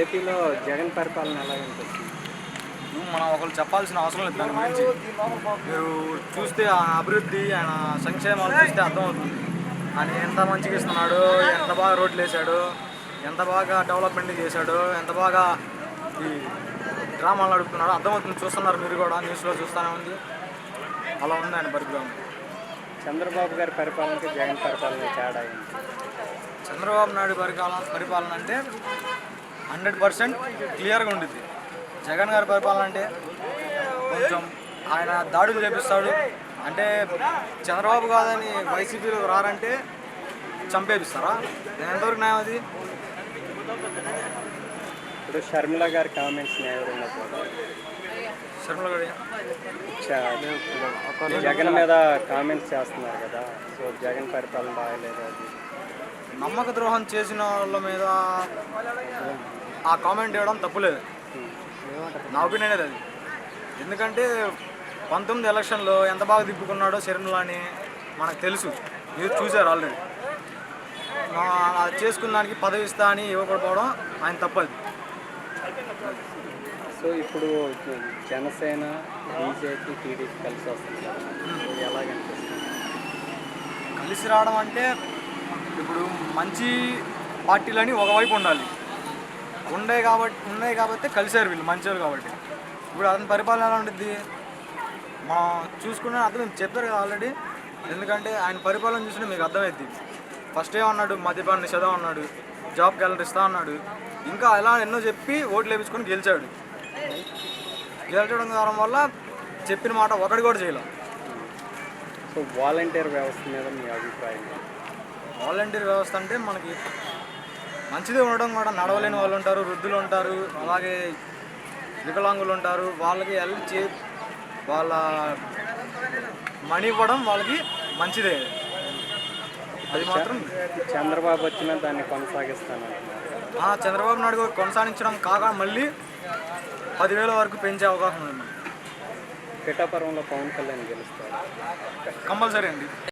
ఏపీలో జగన్ పరిపాలన ఎలా అనిపిస్తుంది? మనం ఒకరు చెప్పాల్సిన అవసరం లేదు దాని గురించి. మీరు చూస్తే ఆ అభివృద్ధి ఆయన సంక్షేమాలు చూస్తే అర్థమవుతుంది. ఆయన ఎంత మంచిగా ఇస్తున్నాడు ఎంత బాగా రోడ్లు వేసాడు ఎంత బాగా డెవలప్మెంట్ చేశాడు ఎంత బాగా ఈ డ్రామాలు నడుపుతున్నాడు అర్థమవుతుంది. చూస్తున్నారు మీరు కూడా న్యూస్లో చూస్తూనే ఉంది. అలా ఉంది ఆయన పరిపాలన. చంద్రబాబు గారి పరిపాలనకి జగన్ పరిపాలన తేడా చంద్రబాబు నాయుడు పరిపాలన పరిపాలన అంటే హండ్రెడ్ పర్సెంట్ క్లియర్గా ఉండిద్ది. జగన్ గారి పరిపాలన అంటే కొంచెం ఆయన దాడులు చేపిస్తాడు. అంటే చంద్రబాబు కాదని వైసీపీలో రారంటే చంపేపిస్తారా? నేను ఎంతవరకు న్యాయం అది? ఇప్పుడు షర్మిల గారి కామెంట్స్ గారి జగన్ మీద కామెంట్స్ చేస్తున్నారు కదా. సో జగన్ పరిపాలన బాగలేదు అది. నమ్మక ద్రోహం చేసిన వాళ్ళ మీద ఆ కామెంట్ ఇవ్వడం తప్పులేదు. నా ఒపీనియన్ అది? ఎందుకంటే పంతొమ్మిది ఎలక్షన్లో ఎంత బాగా దిప్పుకున్నాడో శరణులు అని మనకు తెలుసు. మీరు చూశారు ఆల్రెడీ అది చేసుకున్న దానికి పదవి ఇస్తా అని ఇవ్వకపోవడం ఆయన తప్పది. సో ఇప్పుడు జనసేన బీజేపీ టీడీపీ కలిసి వస్తుంది కదా. సో ఎలా కనిపిస్తుంది కలిసి రావడం అంటే ఇప్పుడు మంచి పార్టీలని ఒకవైపు ఉండాలి. ఉండే కాబట్టి ఉన్నాయి కాబట్టి కలిసారు వీళ్ళు మంచివాళ్ళు కాబట్టి. ఇప్పుడు అతని పరిపాలన ఎలా ఉంటుంది మా చూసుకున్న అతను చెప్పారు కదా ఆల్రెడీ. ఎందుకంటే ఆయన పరిపాలన చూసినా మీకు అర్థమైద్ది. ఫస్ట్ ఏమన్నాడు మద్యపాన నిషేధం అన్నాడు జాబ్ క్యాలెండర్ ఇస్తా అన్నాడు ఇంకా ఎలా ఎన్నో చెప్పి ఓట్లు వేపించుకొని గెలిచాడు. గెలిచడం కావడం వల్ల చెప్పిన మాట ఒకటి కూడా చేయలేం. సో వాలంటీర్ వ్యవస్థ మీద మీ అభిప్రాయం? వాలంటీర్ వ్యవస్థ అంటే మనకి మంచిదే ఉండడం కూడా. నడవలేని వాళ్ళు ఉంటారు వృద్ధులు ఉంటారు అలాగే వికలాంగులు ఉంటారు. వాళ్ళకి హెల్ప్ చే వాళ్ళ మనీ ఇవ్వడం వాళ్ళకి మంచిదే. అది మాత్రం చంద్రబాబు వచ్చినా దాన్ని కొనసాగిస్తానంటున్నారు. ఆ చంద్రబాబు నాయుడు కొనసాగించడం కాక మళ్ళీ పదివేల వరకు పెంచే అవకాశం ఉంది. పిఠాపురంలో పవన్ కళ్యాణ్ గెలుస్తారు కంపల్సరీ అండి.